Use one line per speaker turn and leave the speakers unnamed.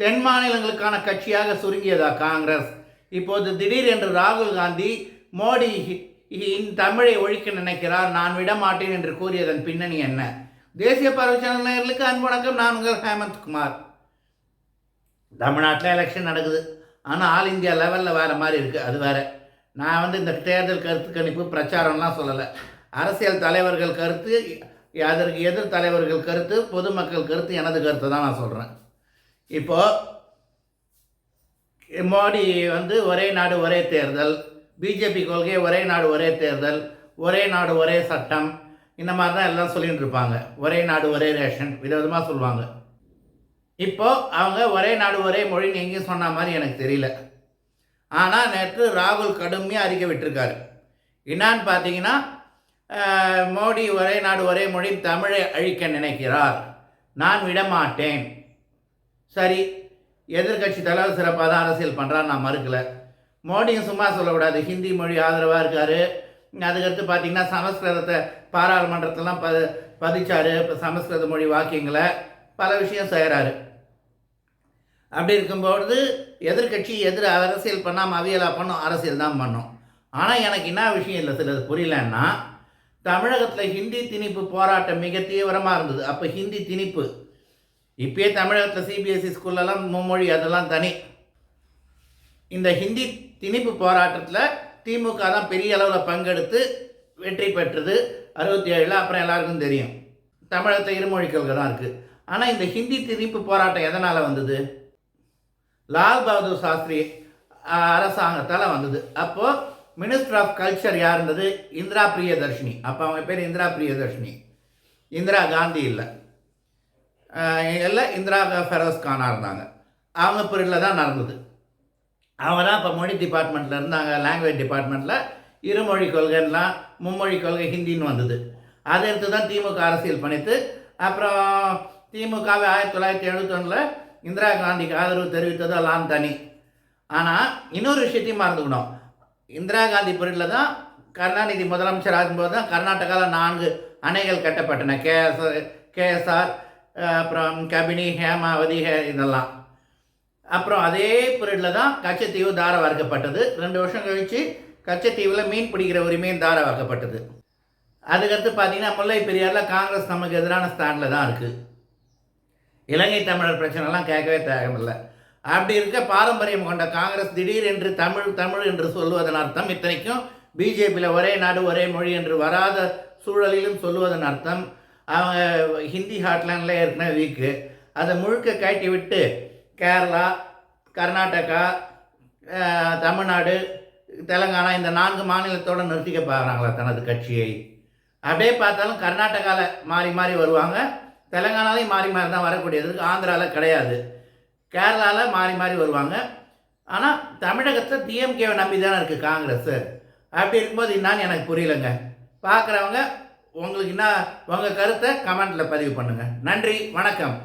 தென் மாநிலங்களுக்கான கட்சியாக சுருங்கியதா காங்கிரஸ்? இப்போது திடீர் என்று ராகுல் காந்தி மோடி இன் தமிழை ஒழிக்க நினைக்கிறார் நான் விடமாட்டேன் என்று கூறியதன் பின்னணி என்ன? தேசிய பரவச்சன நேயர்களுக்கு அன்பு வணக்கம். நான் உங்கள் ஹேமந்த் குமார். தமிழ்நாட்டில் எலெக்ஷன் நடக்குது. ஆனால் ஆல் இந்தியா லெவலில் வேறு மாதிரி இருக்குது அது வேறு. நான் வந்து இந்த தேர்தல் கருத்து கணிப்பு பிரச்சாரம்லாம் சொல்லலை. அரசியல் தலைவர்கள் கருத்து அதற்கு எதிர் தலைவர்கள் கருத்து பொதுமக்கள் கருத்து எனது கருத்தை தான் நான் சொல்கிறேன் இப்போது மோடி வந்து ஒரே நாடு ஒரே தேர்தல். பிஜேபி கொள்கை ஒரே நாடு ஒரே தேர்தல். ஒரே நாடு ஒரே சட்டம். இந்த மாதிரி தான் எல்லாம் சொல்லிகிட்டு இருப்பாங்க. ஒரே நாடு ஒரே ரேஷன். விதவிதமாக சொல்லுவாங்க. இப்போ அவங்க ஒரே நாடு ஒரே மொழின்னு எங்கேயும் சொன்ன மாதிரி எனக்கு தெரியல. ஆனால் நேற்று ராகுல் கடுமையாக அறிக்கை விட்டுருக்காரு. என்னான்னு பார்த்தீங்கன்னா மோடி ஒரே நாடு ஒரே மொழி தமிழை அழிக்க நினைக்கிறார். நான் விடமாட்டேன். சரி எதிர்க்கட்சி தலைவர் சிறப்பாக தான் அரசியல் பண்ணுறான்னு நான் மறுக்கல. மோடியும் சும்மா சொல்லக்கூடாது ஹிந்தி மொழி ஆதரவாக இருக்கார். அதுக்கடுத்து பார்த்தீங்கன்னா சமஸ்கிருதத்தை பாராளுமன்றத்திலாம் ப பதிச்சார். இப்போ சமஸ்கிருத மொழி வாக்கியங்களை பல விஷயம் செய்கிறாரு அப்படி இருக்கும்பொழுது எதிர்க்கட்சி எதிர் அரசியல் பண்ணாமல் அவியலாக பண்ணும் அரசியல் தான் பண்ணும். ஆனால் எனக்கு என்ன விஷயம் இல்லை சிலது புரியலன்னா தமிழகத்தில் ஹிந்தி திணிப்பு போராட்டம் மிக தீவிரமாக இருந்தது. அப்போ ஹிந்தி திணிப்பு இப்பயே தமிழகத்தில் சிபிஎஸ்சி ஸ்கூல்லலாம் மும்மொழி அதெல்லாம் தனி. இந்த ஹிந்தி திணிப்பு போராட்டத்தில் திமுக தான் பெரிய அளவில் பங்கெடுத்து வெற்றி பெற்றது. அறுபத்தி ஏழில் அப்புறம் எல்லாருக்கும் தெரியும். தமிழகத்தில் இருமொழி கொள்கை தான் இருக்குது ஆனால் இந்த ஹிந்தி திணிப்பு போராட்டம் எதனால் வந்தது? லால் பகதூர் சாஸ்திரி அரசாங்கத்தால் வந்தது. அப்போது மினிஸ்டர் ஆஃப் கல்ச்சர் யார் இருந்தது? இந்திரா பிரியதர்ஷினி. அப்போ அவங்க பேர் இந்திரா பிரியதர்ஷினி. இந்திரா காந்தி இல்லை. எல்லாம் இந்திரா ஃபெரோஸ் கானாக இருந்தாங்க. அவங்க பீரியடில் தான் நடந்தது. அவங்க தான் இப்போ மொழி டிபார்ட்மெண்ட்டில் இருந்தாங்க லாங்குவேஜ் டிபார்ட்மெண்ட்டில் இருமொழி கொள்கைலாம் மும்மொழி கொள்கை ஹிந்தின்னு வந்தது. அதை எடுத்து தான் திமுக அரசியல் பண்ணித்து அப்புறம் திமுகவை ஆயிரத்தி தொள்ளாயிரத்தி எழுபத்தொன்னில் இந்திரா காந்திக்கு ஆதரவு தெரிவித்தது எல்லாம் தனி. ஆனால் இன்னொரு விஷயத்தையும் மறந்துக்கணும். இந்திரா காந்தி பீரியடில் தான் கருணாநிதி முதலமைச்சர் ஆகும்போது தான் கர்நாடகாவில் நான்கு அணைகள் கட்டப்பட்டன. கேஎஸ் கேஎஸ்ஆர் அப்புறம் கபினி ஹேமாவதி ஹே இதெல்லாம். அப்புறம் அதே பீரியடில் தான் கச்சத்தீவு தார வார்க்கப்பட்டது. ரெண்டு வருஷம் கழித்து கச்சத்தீவில் மீன் பிடிக்கிற உரிமையும் தார வார்க்கப்பட்டது. அதுக்கடுத்து பார்த்தீங்கன்னா முல்லை பெரியாரில் காங்கிரஸ் நமக்கு எதிரான ஸ்டாண்டில் தான் இருக்குது இலங்கை தமிழர் பிரச்சனைலாம் கேட்கவே தேவையில்லை. அப்படி இருக்க பாரம்பரியம் கொண்ட காங்கிரஸ் திடீர் என்று தமிழ் தமிழ் என்று சொல்லுவதன் அர்த்தம் இத்தனைக்கும் பிஜேபியில் ஒரே நாடு ஒரே மொழி என்று வராத சூழலிலும் சொல்லுவதன் அர்த்தம். அவங்க ஹிந்தி ஹாட்லாண்டில் ஏற்கனவே வீக்கு அதை முழுக்க கட்டி விட்டு கேரளா கர்நாடகா தமிழ்நாடு தெலுங்கானா இந்த நான்கு மாநிலத்தோடு நிறுத்திக்க பார்க்குறாங்களா தனது கட்சியை. அப்படியே பார்த்தாலும் கர்நாடகாவில் மாறி மாறி வருவாங்க. தெலங்கானாலையும் மாறி மாறி தான் வரக்கூடியது ஆந்திராவில் கிடையாது. கேரளாவில் மாறி மாறி வருவாங்க. ஆனால் தமிழகத்தை டிஎம்கேவை நம்பி தானே இருக்குது காங்கிரஸ். அப்படி இருக்கும்போது என்னான்னு எனக்கு புரியலைங்க. பார்க்குறவங்க உங்களுக்கு என்ன உங்கள் கருத்தை கமெண்ட்டில் பதிவு பண்ணுங்கள் நன்றி வணக்கம்.